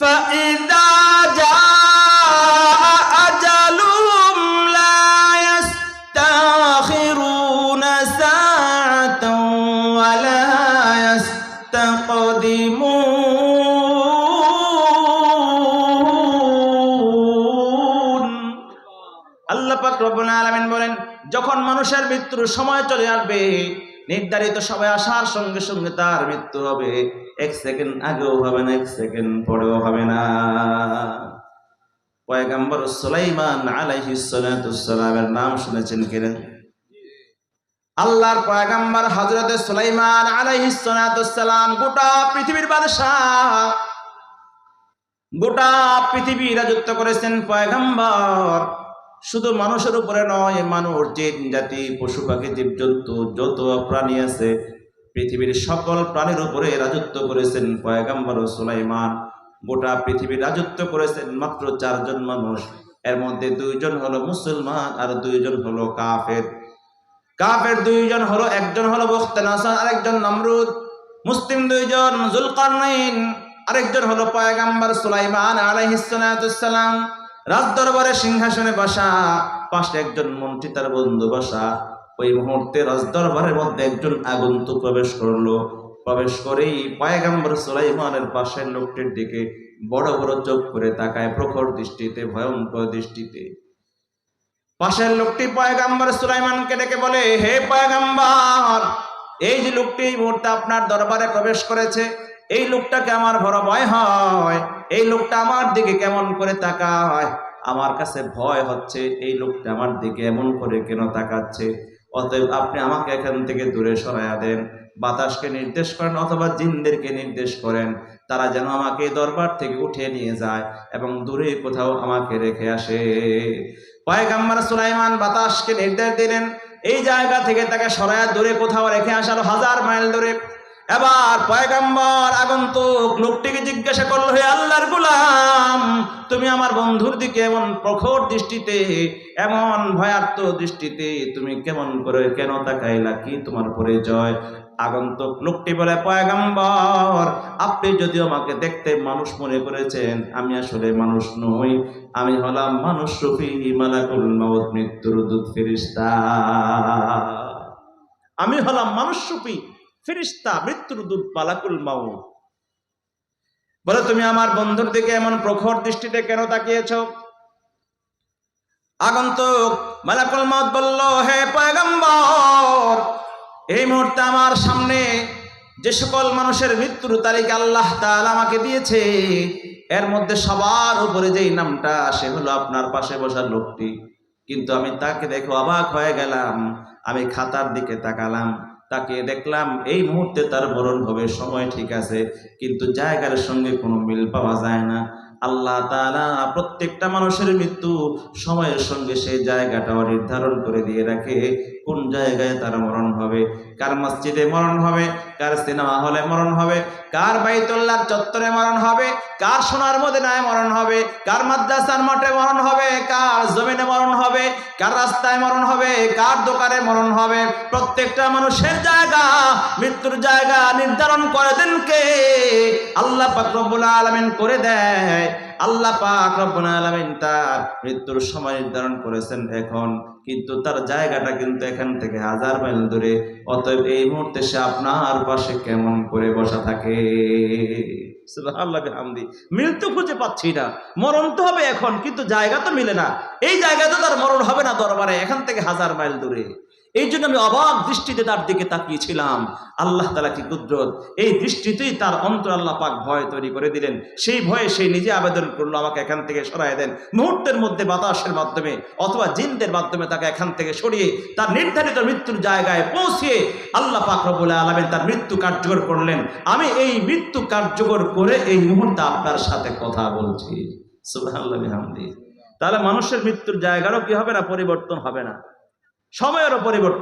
فإذا جاء أجلهم لا يستأخرون ساعة ولا يستقدمون আল্লাহ পাক রব্বুল আলামিন বলেন যখন মানুষের মৃত্যুর সময় চলে আসবে নির্ধারিত সময় আসার সঙ্গে সঙ্গে তার মৃত্যু হবে। এক সেকেন্ড আগেও হবে না, এক সেকেন্ড পরেও হবে না। পয়গাম্বর সুলাইমান আলাইহিস সালামের নাম শুনেছেন কিনা? আল্লাহর পয়গাম্বর হযরতে সুলাইমান আলাইহিস সালাম গোটা পৃথিবীর বাদশাহ, গোটা পৃথিবী রাজত্ব করেছেন পয়গাম্বর। শুধু মানুষের উপরে নয়, মানুষ, জিন, জাতি, পশু, পাখি, জীবজন্তু, যত প্রাণী আছে, পৃথিবীর সকল প্রাণীর উপরে রাজত্ব করেছেন পয়গাম্বর সুলাইমান। গোটা পৃথিবীর রাজত্ব করেছেন মাত্র চারজন মানুষ। এর মধ্যে দুইজন হলো মুসলমান আর দুইজন হলো কাফের। কাফের দুইজন হলো, একজন হলো বখতে নাসার আরেকজন নমরুদ। মুসলিম দুইজন, জুলকারনাইন, আরেকজন হলো পয়গাম্বর সুলাইমান আলাইহিসসালাম রাজ দরবারে সিংহাসনে বাসা, পাশে একজন মন্ত্রী তার বন্ধু বসা। ওই মুহূর্তে রাজ দরবারের মধ্যে একজন আগন্তুক প্রবেশ করল। প্রবেশ করেই পয়গাম্বর সুলাইমানের পাশের লোকটির দিকে বড় বড় চোখ করে তাকায় প্রখর দৃষ্টিতে, ভয়ঙ্কর দৃষ্টিতে। পাশের লোকটি পয়গাম্বর সুলাইমানকে ডেকে বলে, হে পয়গাম্বর, এই যে লোকটি এই মুহূর্তে আপনার দরবারে প্রবেশ করেছে, এই লোকটাকে আমার বড় ভয় হয়। এই লোকটা আমার দিকে কেমন করে তাকায়? আমার কাছে ভয় হচ্ছে, এই লোকটা আমার দিকে এমন করে কেন তাকাচ্ছে? অতএব আপনি আমাকে এখান থেকে দূরে সরাইয়া দেন, বাতাসকে নির্দেশ করেন অথবা জিনদেরকে নির্দেশ করেন। তারা যেন আমাকে দরবার থেকে উঠে নিয়ে যায় এবং দূরে কোথাও আমাকে রেখে আসে। পয়গাম্বর সুলাইমান বাতাসকে নির্দেশ দিলেন, এই জায়গা থেকে তাকে সরায়া দূরে কোথাও রেখে আসালো হাজার মাইল দূরে। এবার পয়গাম্বর আগন্তুক লোকটিকে জিজ্ঞাসা করল, হে আল্লাহর গুলাম, তুমি আমার বন্ধুর দিকে এমন প্রখর দৃষ্টিতে, এমন ভয়ার্থ দৃষ্টিতে তুমি কেমন করে কেন তাকাইলা? কি তোমার পরিচয়? আগন্তুক লোকটি বলে, পয়গাম্বর, আপনি যদি আমাকে দেখতে মানুষ মনে করেছেন, আমি আসলে মানুষ নই। আমি হলাম মানুষ রূপী, মালাকুল মাউত, মৃত্যুর দূত ফেরিস্তা আমি হলাম মানুষ রূপী ফেরিস্তা মৃত্যুর দূত মালাকুল মাউত। বলে তুমি আমার বন্ধুর দিকে এমন প্রখর দৃষ্টিতে কেন তাকিয়েছ? আগন্তুক মালাকুল মাউত বলল, হে পয়গম্বর, এই মুহূর্তে আমার সামনে যে সকল মানুষের মৃত্যুর তারিখ আল্লাহ তাআলা আমাকে দিয়েছে, এর মধ্যে সবার উপরে যেই নামটা সে হলো আপনার পাশে বসা লোকটি। কিন্তু আমি তাকে দেখে অবাক হয়ে গেলাম, আমি খাতার দিকে তাকালাম। তাকে দেখলাম, এই মুহূর্তে তার বরণ হবে, সময় ঠিক আছে, কিন্তু জায়গার সঙ্গে কোনো মিল পাওয়া যায় না। আল্লাহ প্রত্যেকটা মানুষের মৃত্যু সময়ের সঙ্গে সেই জায়গাটাও নির্ধারণ করে দিয়ে রাখে। কোন জায়গায় তার মরণ হবে? কার মসজিদে মরণ হবে? কার সিনেমা হলে মরণ হবে? কার বাইতুল্লাহর চত্বরে মরণ হবে? কার সোনার মদিনায় মরণ হবে? কার মাদ্রাসার মাঠে মরণ হবে? কার জমিনে মরণ হবে? কার রাস্তায় মরণ হবে? কার দোকানে মরণ হবে? প্রত্যেকটা মানুষের জায়গা, মৃত্যুর জায়গা নির্ধারণ করে দেন কে আল্লাহ পাক রব্বুল আলামিন করে দেয়। আল্লাহ পাক রব্বুল আলামিন তার মৃত্যুর সময় নির্ধারণ করেছেন এখন। কিন্তু তার জায়গাটা কিন্তু এখান থেকে হাজার মাইল দূরে। অতএব এই মুহূর্তে সে আপনার পাশে কেমন করে বসা থাকে? মিল খুঁজে পাচ্ছি না। মরণ তো হবে এখন, কিন্তু জায়গা তো মিলে না। এই জায়গাতে তার মরণ হবে না দরবারে, এখান থেকে হাজার মাইল দূরে। এই জন্য আমি অবাক দৃষ্টিতে তার দিকে তাকিয়েছিলাম। আল্লাহ তালা কি কুদরত। এই দৃষ্টিতেই তার অন্তর আল্লাহ পাক ভয় তৈরি করে দিলেন। সেই ভয়ে সেই নিজে আবেদন করল, আমাকে এখান থেকে সরাই দেন। মুহূর্তের মধ্যে বাতাসের মাধ্যমে অথবা জিনদের মাধ্যমে তাকে এখান থেকে সরিয়ে তার নির্ধারিত মৃত্যুর জায়গায় পৌঁছিয়ে আল্লাহ পাক রবুল্লাহ আলমেন তার মৃত্যু কার্যকর করলেন। আমি এই মৃত্যু কার্যকর করে এই মুহূর্তে আপনার সাথে কথা বলছি। বিহামদি। তাহলে মানুষের মৃত্যুর জায়গারও কি হবে না, পরিবর্তন হবে না? সময়েরও পরিবর্তন।